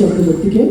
চক্রবর্তীকে